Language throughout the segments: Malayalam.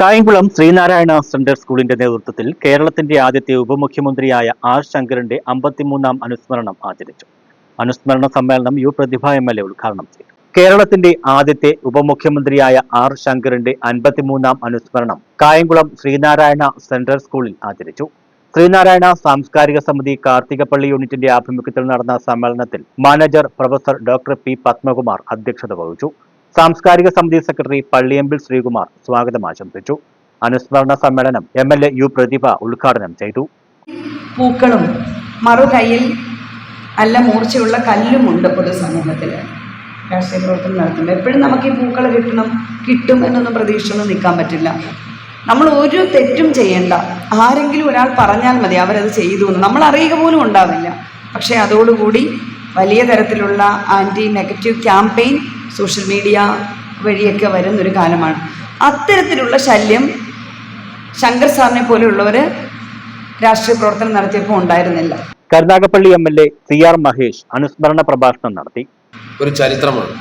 കായംകുളം ശ്രീനാരായണ സെന്റർ സ്കൂളിന്റെ നേതൃത്വത്തിൽ കേരളത്തിന്റെ ആദ്യത്തെ ഉപമുഖ്യമന്ത്രിയായ ആർ ശങ്കറിന്റെ അമ്പത്തിമൂന്നാം അനുസ്മരണം ആചരിച്ചു. അനുസ്മരണ സമ്മേളനം U Prathibha M L A ഉദ്ഘാടനം ചെയ്തു. കേരളത്തിന്റെ ആദ്യത്തെ ഉപമുഖ്യമന്ത്രിയായ ആർ ശങ്കറിന്റെ അൻപത്തിമൂന്നാം അനുസ്മരണം കായംകുളം ശ്രീനാരായണ സെൻട്രൽ സ്കൂളിൽ ആചരിച്ചു. ശ്രീനാരായണ സാംസ്കാരിക സമിതി കാർത്തികപ്പള്ളി യൂണിറ്റിന്റെ ആഭിമുഖ്യത്തിൽ നടന്ന സമ്മേളനത്തിൽ manager professor doctor P Padmakumar അധ്യക്ഷത വഹിച്ചു. സാംസ്കാരിക സമിതി സെക്രട്ടറി പള്ളിയമ്പിൽ ശ്രീകുമാർ സ്വാഗതം ആശംസിച്ചു. അനുസ്മരണ സമ്മേളനം M L A U Prathibha ഉദ്ഘാടനം ചെയ്തു. പൂക്കളും മറുകൈയിൽ നല്ല മൂർച്ചയുള്ള കല്ലുമുണ്ട് പൊതുസമൂഹത്തിൽ രാഷ്ട്രീയ പ്രവർത്തനം നടത്തുമ്പോൾ എപ്പോഴും നമുക്ക് ഈ പൂക്കൾ കിട്ടണം കിട്ടും എന്നൊന്നും പ്രതീക്ഷിച്ചൊന്നും നിൽക്കാൻ പറ്റില്ല. നമ്മൾ ഒരു തെറ്റും ചെയ്യേണ്ട. ആരെങ്കിലും ഒരാൾ പറഞ്ഞാൽ മതി അവരത് ചെയ്തു എന്ന്. നമ്മൾ അറിയുക പോലും ഉണ്ടാവില്ല. പക്ഷേ അതോടുകൂടി വലിയ തരത്തിലുള്ള anti negative campaign social media വഴിയൊക്കെ വരുന്നൊരു കാലമാണ്. അത്തരത്തിലുള്ള ശല്യം ശങ്കർ സാറിനെ പോലെയുള്ളവർ രാഷ്ട്രീയ പ്രവർത്തനം നടത്തിയപ്പോൾ ഉണ്ടായിരുന്നില്ല. Karunagappally M L A C R Mahesh അനുസ്മരണ പ്രഭാഷണം നടത്തി. ഒരു ചരിത്രമാണ്.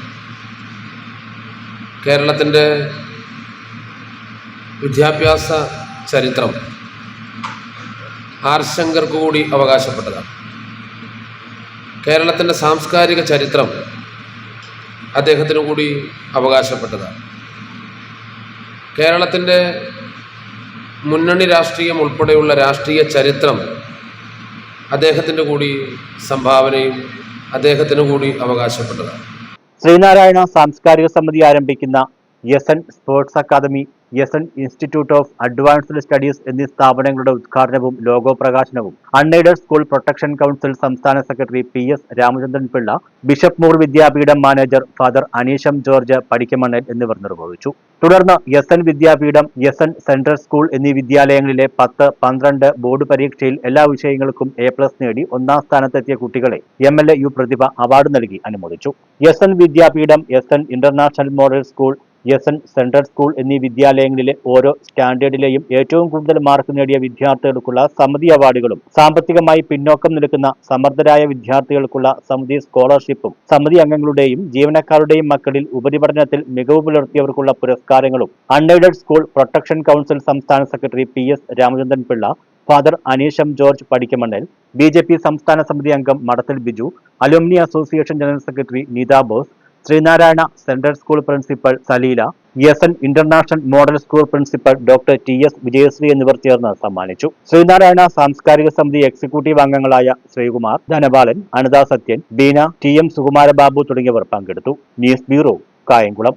കേരളത്തിന്റെ വിദ്യാഭ്യാസ ചരിത്രം ആർ ശങ്കർക്ക് കൂടി അവകാശപ്പെട്ടതാണ്. കേരളത്തിന്റെ സാംസ്കാരിക ചരിത്രം അദ്ദേഹത്തിനു കൂടി അവകാശപ്പെട്ടതാണ്. കേരളത്തിന്റെ മുന്നണി രാഷ്ട്രീയം ഉൾപ്പെടെയുള്ള രാഷ്ട്രീയ ചരിത്രം അദ്ദേഹത്തിന്റെ കൂടി സംഭാവനയും അദ്ദേഹത്തിനു കൂടി അവകാശപ്പെട്ടതാണ്. ശ്രീനാരായണ സാംസ്കാരിക സമിതി ആരംഭിക്കുന്ന Yasan sports academy Yasan institute of advanced studies എന്നീ സ്ഥാപനങ്ങളുടെ ഉദ്ഘാടനവും ലോഗോ പ്രകാശനവും അൺഎയ്ഡഡ് സ്കൂൾ പ്രൊട്ടക്ഷൻ കൗൺസിൽ സംസ്ഥാന secretary P S Ramachandran Pillai bishop Moore Vidyapeeth manager father Aneesham George Padikkamannan എന്നിവർ നിർവഹിച്ചു. തുടർന്ന് യസൻ വിദ്യാപീഠം യസൻ സെൻട്രൽ സ്കൂൾ എന്നീ വിദ്യാലയങ്ങളിലെ പത്ത് പന്ത്രണ്ട് ബോർഡ് പരീക്ഷയിൽ എല്ലാ വിഷയങ്ങൾക്കും എ പ്ലസ് നേടി ഒന്നാം സ്ഥാനത്തെത്തിയ കുട്ടികളെ M L A U Prathibha award നൽകി അനുമോദിച്ചു. Yasan Vidyapeeth Yasan international model school Yasan central school എന്നീ വിദ്യാലയങ്ങളിലെ ഓരോ സ്റ്റാൻഡേർഡിലെയും ഏറ്റവും കൂടുതൽ മാർക്ക് നേടിയ വിദ്യാർത്ഥികൾക്കുള്ള സമിതി അവാർഡുകളും സാമ്പത്തികമായി പിന്നോക്കം നിൽക്കുന്ന സമർത്ഥരായ വിദ്യാർത്ഥികൾക്കുള്ള സമിതി സ്കോളർഷിപ്പും സമിതി അംഗങ്ങളുടെയും ജീവനക്കാരുടെയും മക്കളിൽ ഉപരിപഠനത്തിൽ മികവ് പുലർത്തിയവർക്കുള്ള പുരസ്കാരങ്ങളും അൺഎയ്ഡഡ് സ്കൂൾ പ്രൊട്ടക്ഷൻ കൗൺസിൽ സംസ്ഥാന secretary P S Ramachandran Pillai father Aneesham George Padikkamannal B J P സംസ്ഥാന സമിതി അംഗം Madathil Biju alumni association general secretary Neetha Bose Sreenarayana central school principal Saleela S N international model school principal doctor T S Vijayasree എന്നിവർ ചേർന്ന് സമ്മാനിച്ചു. ശ്രീനാരായണ സാംസ്കാരിക സമിതി എക്സിക്യൂട്ടീവ് അംഗങ്ങളായ ശ്രീകുമാർ ധനപാലൻ അനിതാ സത്യൻ ബീന ടി എം സുകുമാരബാബു തുടങ്ങിയവർ പങ്കെടുത്തു. News bureau Kayamkulam.